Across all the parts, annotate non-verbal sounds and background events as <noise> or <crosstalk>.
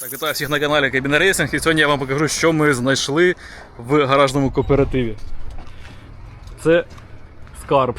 Так, вітаю всіх на каналі Кабіна Рейсинг і сьогодні я вам покажу, що ми знайшли в гаражному кооперативі. Це скарб.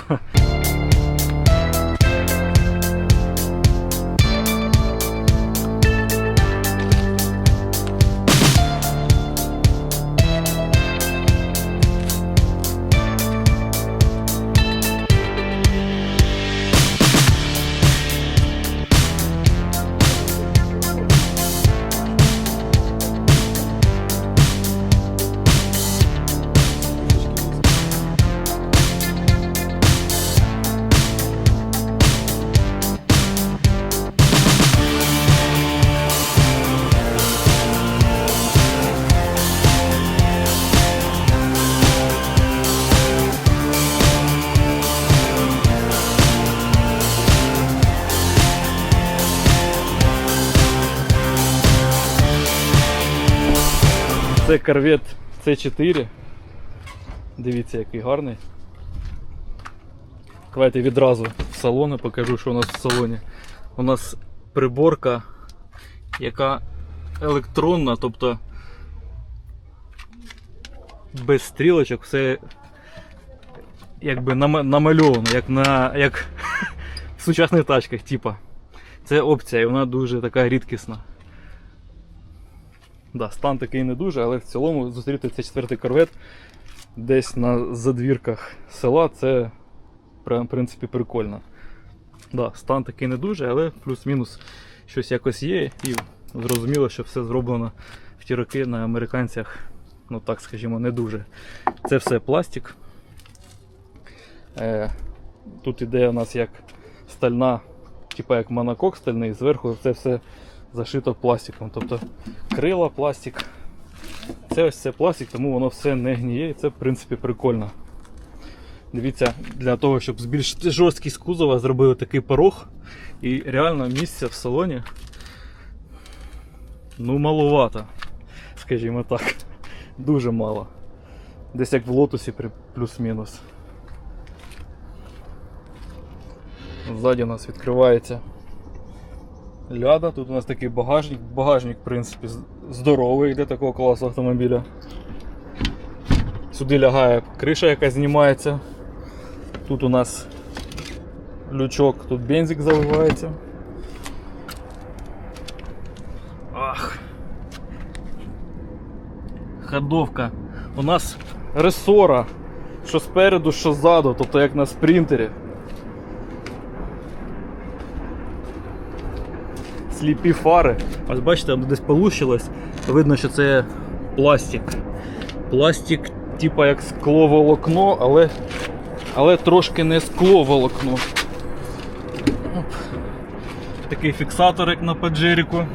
Це корвет C4. Дивіться, який гарний. Давайте відразу в салони покажу, що у нас в салоні. У нас приборка, яка електронна, тобто без стрілочок, все якби намальовано, як на як <laughs> в сучасних тачках, типа. Це опція, і вона дуже така рідкісна. Да, стан такий не дуже, але в цілому зустріти цей четвертий корвет десь на задвірках села це в принципі прикольно. Да, стан такий не дуже, але плюс-мінус щось якось є. І зрозуміло, що все зроблено в ті роки на американцях, ну так скажімо, не дуже. Це все пластик. Е, тут іде у нас як стальна, типа як монокок стальний, зверху це все зашито пластиком. Тобто крила пластик. Це ось це пластик, тому воно все не гніє і це в принципі прикольно. Дивіться, для того, щоб збільшити жорсткість кузова, зробили такий порог. І реально місця в салоні ну маловато, скажімо так. Дуже мало. Десь як в лотусі плюс-мінус. Ззаді у нас відкривається ляда. Тут у нас такий багажник. Багажник, в принципі, здоровий для такого класу автомобіля. Сюди лягає криша, яка знімається. Тут у нас лючок, тут бензик заливається. Ах. Ходовка. У нас ресора, що спереду, що ззаду, тобто як на спринтері. Сліпі фари. Ось бачите, десь полущилось. Видно, що це пластик. Пластик, типа як скловолокно, але, але трошки не скловолокно. Такий фіксатор, як на паджеріку.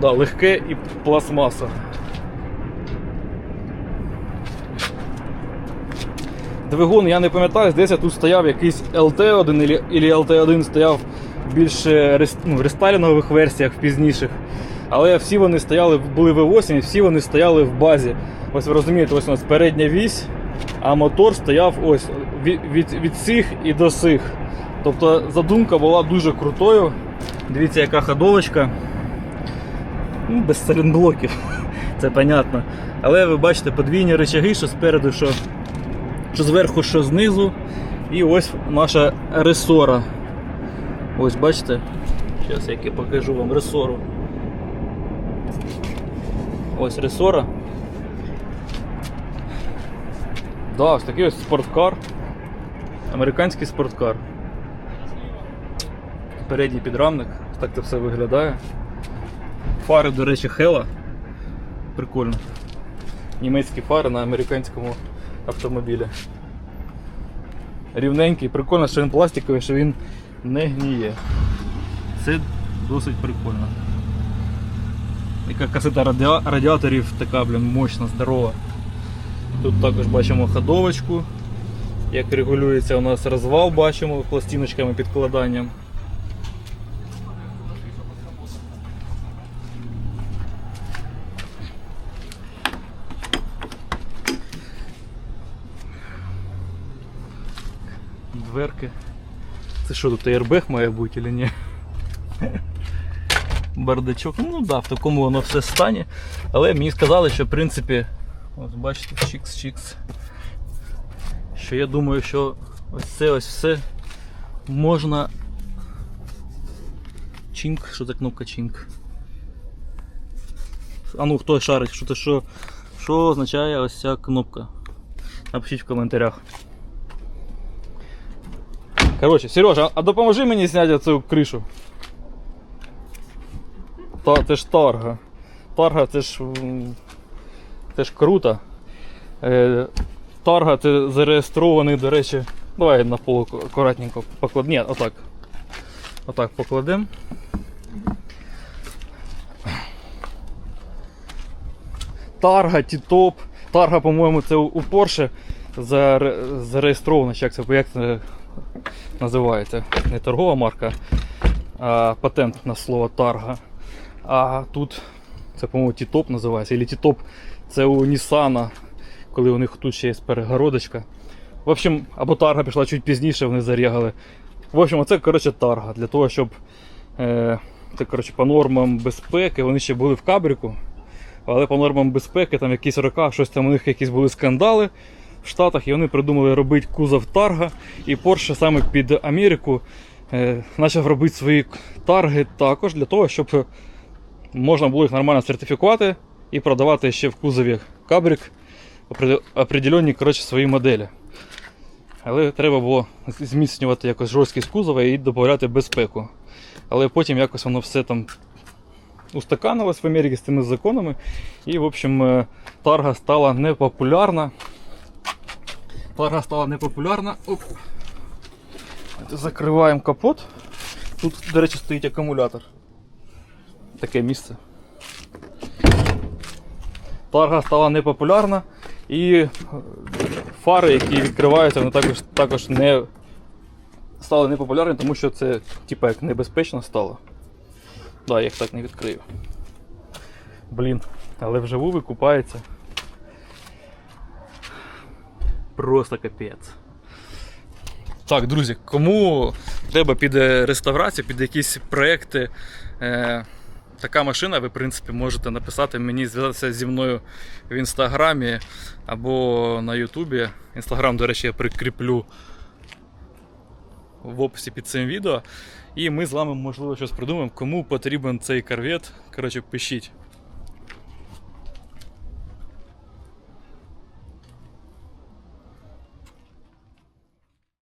Да, легке і пластмаса. Двигун, я не пам'ятаю, здається, тут стояв якийсь LT1 і LT1 стояв в більш ну, в рестайлінгових версіях, в пізніших. Але всі вони стояли, були V8, і всі вони стояли в базі. Ось ви розумієте, ось у нас передня вісь, а мотор стояв ось від, від, від цих і до сих. Тобто задумка була дуже крутою. Дивіться, яка ходовочка. Ну, без салінблоків, <laughs> це понятно. Але ви бачите подвійні речаги, що спереду, що що зверху, що знизу. І ось наша ресора. Ось бачите? Зараз я покажу вам ресору. Ось ресора. Да, ось такий ось спорткар. Американський спорткар. Передній підрамник. Так це все виглядає. Фари, до речі, Hella. Прикольно. Німецькі фари на американському автомобілі. Рівненький, прикольно, що він пластиковий, що він не гніє. Це досить прикольно. Яка касета радіа- радіаторів така, блін, мощна, здорова. Тут також бачимо ходовочку. Як регулюється у нас розвал, бачимо пластиночками підкладанням. Дверки. Це що тут airbag має бути чи ні? Бардачок, ну да, в такому воно все стані. Але мені сказали, що в принципі, ось бачите, чікс-чікс. Що я думаю, що ось це ось все можна. Чінк, що за кнопка чінк? А ну хто шарить, що це що, що означає ось ця кнопка? Напишіть в коментарях. Коротше, Сережа, а допоможи мені зняти цю кришу. Та, це ж тарга. Тарга це ж. Це ж круто. Е, тарга це зареєстрований, до речі. Давай на пол акуратненько поклад. Ні, отак. Отак покладемо. Тарга, Тітоп. Тарга, по-моєму, це у заре- зареєстровано, як це, як називається. Не торгова марка, а патент на слово тарга. А тут це, по-моєму, Тітоп називається. Или Тітоп це у Ніссана, коли у них тут ще є перегородочка. В общем, або тарга пішла чуть пізніше, вони зарягали. В общем, це коротше тарга. Для того, щоб е, це, коротше, по нормам безпеки, вони ще були в кабріку. Але по нормам безпеки, там якісь роки, щось там у них якісь були скандали в Штатах, і вони придумали робити кузов тарга. І Porsche саме під Америку е, почав робити свої тарги також для того, щоб можна було їх нормально сертифікувати і продавати ще в кузові кабрик определенні коротше, свої моделі. Але треба було зміцнювати якось жорсткість кузова і додати безпеку. Але потім якось воно все там устаканилось в Америці з цими законами. І, в общем, е, тарга стала непопулярна. Тарга стала непопулярна. Оп. Закриваємо капот. Тут, до речі, стоїть акумулятор. Таке місце. Тарга стала непопулярна і е, фари, які відкриваються, вони також, також не стали непопулярні, тому що це типа як небезпечно стало. Да, я їх так не відкрию. Блін, але вживу викупається. Просто капець. Так, друзі, кому треба під реставрацію, під якісь проекти. Е, така машина, ви, в принципі, можете написати мені, зв'язатися зі мною в інстаграмі або на Ютубі. Інстаграм, до речі, я прикріплю в описі під цим відео. І ми з вами, можливо, щось придумаємо. Кому потрібен цей корвет, коротше, пишіть.